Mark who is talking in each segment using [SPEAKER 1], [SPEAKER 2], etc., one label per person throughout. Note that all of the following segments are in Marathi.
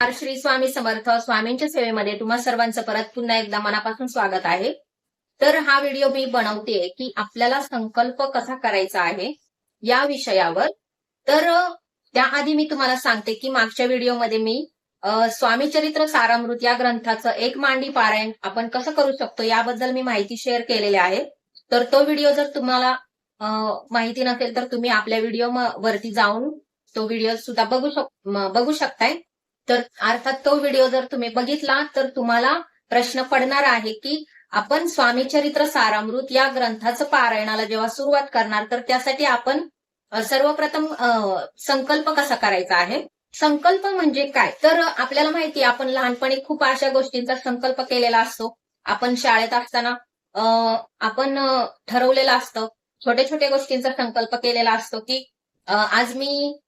[SPEAKER 1] नमस्कार श्री स्वामी समर्थ स्वामींच्या सेवेमध्ये तुम्हा सर्वांचं परत पुन्हा एकदा मनापासून स्वागत आहे. तर हा व्हिडिओ मी बनवते की आपल्याला संकल्प कसा करायचा आहे या विषयावर. तर त्याआधी मी तुम्हाला सांगते की मागच्या व्हिडिओमध्ये मी स्वामी चरित्र सारामृत या ग्रंथाचं एक मांडी पारायण आपण कसं करू शकतो याबद्दल मी माहिती शेअर केलेली आहे. तर तो व्हिडिओ जर तुम्हाला माहिती नसेल तर तुम्ही आपल्या व्हिडिओ वरती जाऊन तो व्हिडिओ सुद्धा बघू शक बघू शकताय. तर अर्थात तो व्हिडिओ जर तुम्ही बघितला तर तुम्हाला प्रश्न पडणार आहे की आपण स्वामी चरित्र सारामृत या ग्रंथाचं पारायणाला जेव्हा सुरुवात करणार तर त्यासाठी आपण सर्वप्रथम संकल्प कसा करायचा आहे? संकल्प म्हणजे काय? तर आपल्याला माहिती आपण लहानपणी खूप अशा गोष्टींचा संकल्प केलेला असतो. आपण शाळेत असताना आपण ठरवलेलं असतं छोट्या छोट्या गोष्टींचा संकल्प केलेला असतो की आज मी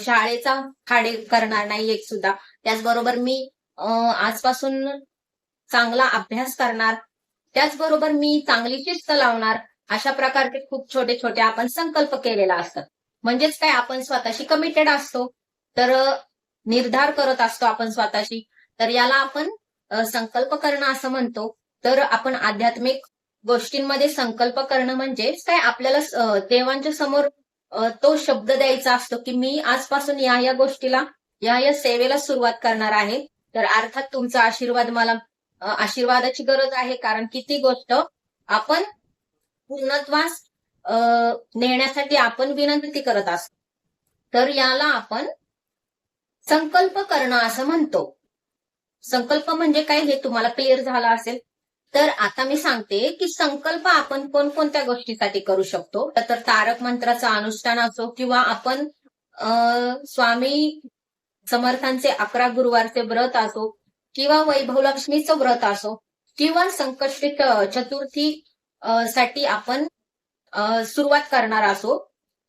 [SPEAKER 1] शाळेचा खाडे करणार नाही एक सुद्धा. त्याचबरोबर मी आजपासून चांगला अभ्यास करणार. त्याचबरोबर मी चांगली शिस्त लावणार. अशा प्रकारचे खूप छोटे छोटे आपण संकल्प केलेला असतात. म्हणजेच काय आपण स्वतःशी कमिटेड असतो. तर निर्धार करत असतो आपण स्वतःशी. तर याला आपण संकल्प करणं असं म्हणतो. तर आपण आध्यात्मिक गोष्टींमध्ये संकल्प करणं म्हणजे काय आपल्याला देवांच्या समोर तो शब्द द्यायचा असतो की मी आजपासून या या गोष्टीला या या सेवेला सुरुवात करणार आहे. तर अर्थात तुमचा आशीर्वाद मला आशीर्वादाची गरज आहे. कारण की ती गोष्ट आपण पूर्णत्वास अ, नेण्यासाठी आपण विनंती करत असतो. तर याला आपण संकल्प करणं असं म्हणतो. संकल्प म्हणजे काय हे तुम्हाला क्लिअर झालं असेल? तर आता मी सांगते की संकल्प आपण कोणकोणत्या गोष्टीसाठी करू शकतो. तर तारक मंत्राचं अनुष्ठान असो किंवा आपण अ, स्वामी समर्थांचे अकरा गुरुवारचे व्रत असो किंवा वैभव लक्ष्मीचं व्रत असो किंवा संकष्टी चतुर्थी साठी आपण सुरुवात करणार असो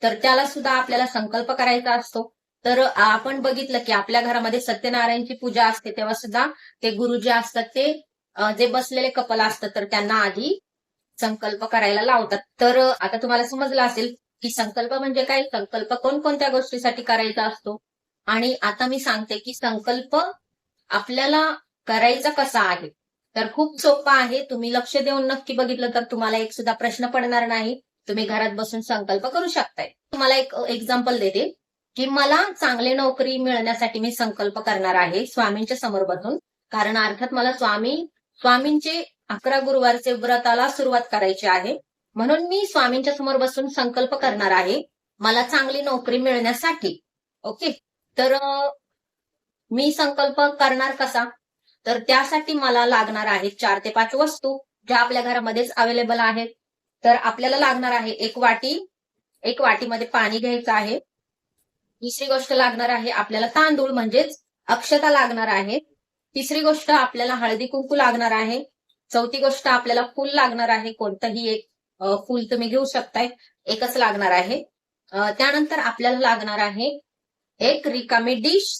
[SPEAKER 1] तर त्याला सुद्धा आपल्याला संकल्प करायचा असतो. तर आपण बघितलं की आपल्या घरामध्ये सत्यनारायणची पूजा असते तेव्हा सुद्धा ते गुरुजी असतात ते जे बसलेले कपल असतात तर त्यांना आधी संकल्प करायला लावतात. तर आता तुम्हाला समजलं असेल की संकल्प म्हणजे काय? संकल्प कोणकोणत्या गोष्टीसाठी करायचा असतो? आणि आता मी सांगते की संकल्प आपल्याला करायचा कसा आहे. तर खूप सोपा आहे. तुम्ही लक्ष देऊन नक्की बघितलं तर तुम्हाला एक सुद्धा प्रश्न पडणार नाही. तुम्ही घरात बसून संकल्प करू शकताय. तुम्हाला एक एक्झाम्पल देते की मला चांगली नोकरी मिळण्यासाठी मी संकल्प करणार आहे स्वामींच्या समोर बसून. कारण अर्थात मला स्वामी स्वामींचे अकरा गुरुवारचे व्रताला सुरुवात करायची आहे. म्हणून मी स्वामींच्या समोर बसून संकल्प करणार आहे. मला चांगली नोकरी मिळण्यासाठी. ओके? तर मी संकल्प करणार कसा? तर त्यासाठी मला लागणार आहे चार ते पाच वस्तू ज्या आपल्या घरामध्येच अवेलेबल आहेत. तर आपल्याला लागणार आहे एक वाटी एक वाटीमध्ये पाणी घ्यायचं आहे. दुसरी गोष्ट लागणार आहे आपल्याला तांदूळ म्हणजेच अक्षता लागणार आहे. तिसरी गोष्ट आपल्याला हळदी कुंकू लागणार आहे. चौथी गोष्ट आपल्याला फूल लागणार आहे. कोणतंही एक फुल फूल तुम्ही घेऊ शकताय. एकच लागणार आहे. त्यानंतर आपल्याला लागणार आहे एक रिकामी डिश.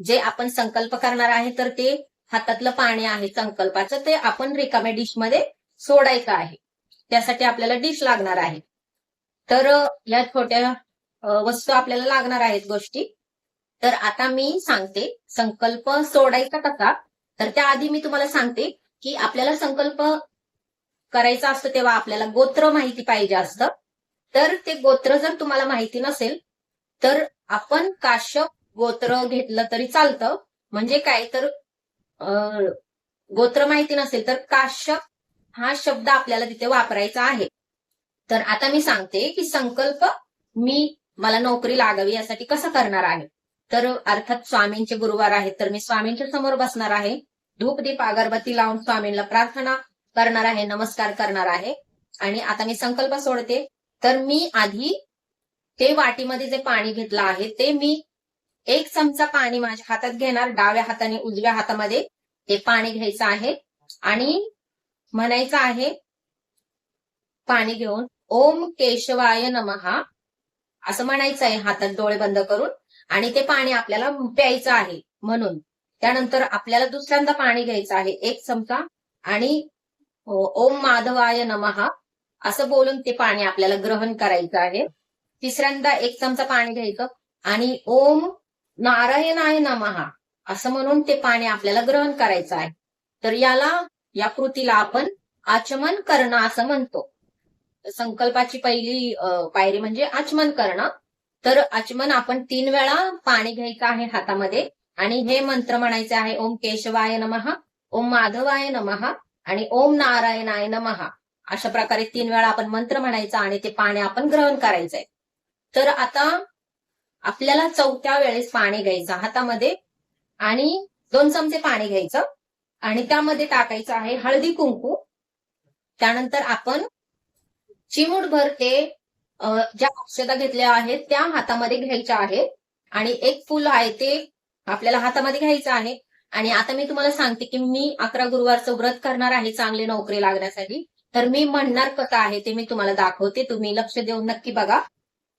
[SPEAKER 1] जे आपण संकल्प करणार आहे तर ते हातातलं पाणी आहे संकल्पाचं. ते आपण रिकाम्या डिशमध्ये सोडायचं आहे. त्यासाठी आपल्याला डिश लागणार आहे. तर या छोट्या वस्तू आपल्याला लागणार आहेत गोष्टी. तर आता मी सांगते संकल्प सोडायचा कसा? तर त्याआधी मी तुम्हाला सांगते की आपल्याला संकल्प करायचा असतो तेव्हा आपल्याला गोत्र माहिती पाहिजे असतं. तर ते गोत्र जर तुम्हाला माहिती नसेल तर आपण काश्यप गोत्र घेतलं तरी चालतं. म्हणजे काय? तर अ, गोत्र माहिती नसेल तर काश्यप हा शब्द आपल्याला तिथे वापरायचा आहे. तर आता मी सांगते की संकल्प मी मला नोकरी लागावी यासाठी कसं करणार आहे? तर अर्थात स्वामींचे गुरुवार आहेत. तर मी स्वामींच्या समोर बसणार आहे. धूप दीप अगरबत्ती लावून स्वामींना प्रार्थना करणार आहे नमस्कार करणार आहे. आणि आता मी संकल्प सोडते. तर मी आधी ते वाटीमध्ये जे पाणी घेतलं आहे ते मी एक चमचा पाणी माझ्या हातात घेणार डाव्या हाताने उजव्या हातामध्ये ते पाणी घ्यायचं आहे. आणि म्हणायचं आहे पाणी घेऊन ओम केशवाय नमहा असं म्हणायचं आहे हातात डोळे बंद करून. आणि ते पाणी आपल्याला प्यायचं आहे म्हणून. त्यानंतर आपल्याला दुसऱ्यांदा पाणी घ्यायचं आहे एक चमचा आणि ओम माधवाय नमहा असं बोलून ते पाणी आपल्याला ग्रहण करायचं आहे. तिसऱ्यांदा एक चमचा पाणी घ्यायचं आणि ओम नारायणाय नमहा असं म्हणून ते पाणी आपल्याला ग्रहण करायचं आहे. तर याला या कृतीला आपण आचमन करणं असं म्हणतो. संकल्पाची पहिली पायरी म्हणजे आचमन करणं. तर आचमन आपण तीन वेळा पाणी घ्यायचं आहे हातामध्ये. आणि हे मंत्र म्हणायचे आहे ओम केशवाय नमहा ओम माधवाय नमहा आणि ओम नारायणाय नमहा अशा प्रकारे तीन वेळा आपण मंत्र म्हणायचा आणि ते पाणी आपण ग्रहण करायचंय. तर आता आपल्याला चौथ्या वेळेस पाणी घ्यायचं हातामध्ये आणि दोन चमचे पाणी घ्यायचं. आणि त्यामध्ये टाकायचं आहे हळदी कुंकू. त्यानंतर आपण चिमूटभर ते ज्या औषधा घेतल्या आहेत त्या हातामध्ये घ्यायच्या आहेत. आणि एक फुल आहे ते आपल्याला हातामध्ये घ्यायचं आहे. आणि आता मी तुम्हाला सांगते की मी अकरा गुरुवारचं व्रत करणार आहे चांगली नोकरी लागण्यासाठी. तर मी म्हणणार कसं आहे ते मी तुम्हाला दाखवते. तुम्ही लक्ष देऊन नक्की बघा.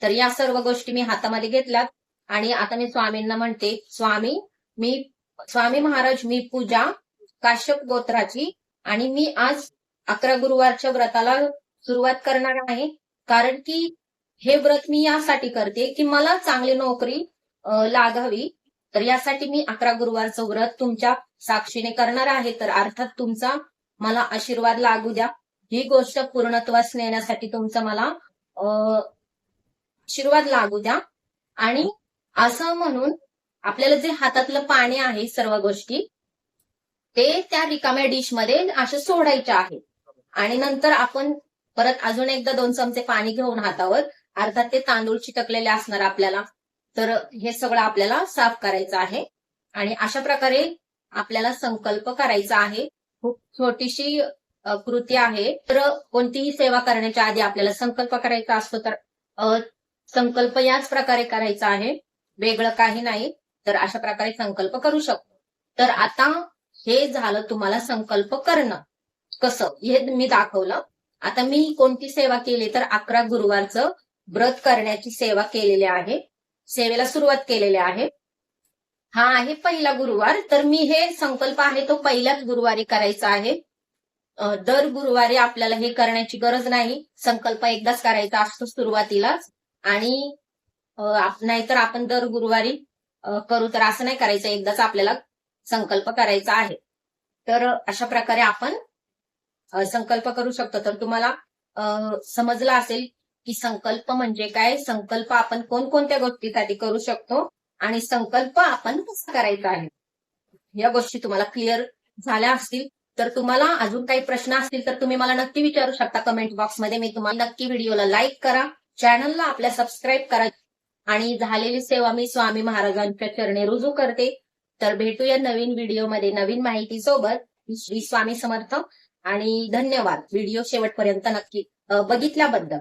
[SPEAKER 1] तर या सर्व गोष्टी मी हातामध्ये घेतल्यात. आणि आता मी स्वामींना म्हणते स्वामी मी स्वामी महाराज मी पूजा काश्यप गोत्राची आणि मी आज अकरा गुरुवारच्या व्रताला सुरुवात करणार आहे. कारण की हे व्रत मी यासाठी करते की मला चांगली नोकरी लागावी. तर यासाठी मी अकरा गुरुवारचं व्रत तुमच्या साक्षीने करणार आहे. तर अर्थात तुमचा मला आशीर्वाद लागू द्या. ही गोष्ट पूर्णत्वास नेण्यासाठी तुमचा मला आशीर्वाद लागू द्या. आणि असं म्हणून आपल्याला जे हातातलं पाणी आहे सर्व गोष्टी ते त्या रिकाम्या डिशमध्ये असे सोडायचे आहे आणि नंतर आपण परत अजून एकदा दोन चमचे पाणी घेऊन हातावर अर्थात ते तांदूळ चिटकलेले असणार आपल्याला तर हे सगळं आपल्याला साफ करायचं आहे. आणि अशा प्रकारे आपल्याला संकल्प करायचा आहे. खूप छोटीशी कृती आहे. तर कोणतीही सेवा करण्याच्या आधी आपल्याला संकल्प करायचा असतो तर संकल्प याच प्रकारे करायचा आहे. वेगळं काही नाही तर अशा प्रकारे संकल्प करू शकतो. तर आता हे झालं तुम्हाला संकल्प करणं. कसं? हे मी दाखवलं. आता मी कोणती सेवा केली तर अकरा गुरुवारचं व्रत करण्याची सेवा केलेली आहे. सेवेला सुरुवात केलेली आहे. हा आहे पहिला गुरुवार. तर मी हे संकल्प आहे तो पहिल्याच गुरुवारी करायचा आहे. दर गुरुवारी आपल्याला हे करण्याची गरज नाही. संकल्प एकदाच करायचा असतो सुरुवातीलाच आणि नाहीतर आपण दर गुरुवारी करू तर असं नाही करायचं. एकदाच आपल्याला संकल्प करायचा आहे. तर अशा प्रकारे आपण संकल्प करू शकतो. तर तुम्हाला समजला समजलं असेल की संकल्प म्हणजे काय? संकल्प आपण कोणकोणत्या गोष्टीसाठी करू शकतो आणि संकल्प आपण कसा करायचा आहे? या गोष्टी तुम्हाला क्लिअर झाल्या असतील. तर तुम्हाला अजून काही प्रश्न असतील तर तुम्ही मला नक्की विचारू शकता कमेंट बॉक्समध्ये मी तुम्हाला नक्की व्हिडिओला लाईक करा चॅनलला आपल्या सबस्क्राईब करा आणि झालेली सेवा मी स्वामी महाराजांच्या चरणे रुजू करते. तर भेटूया नवीन व्हिडिओमध्ये नवीन माहिती सोबत श्री स्वामी समर्थ. आणि धन्यवाद. व्हिडिओ शेवटपर्यंत नक्की बघितल्याबद्दल.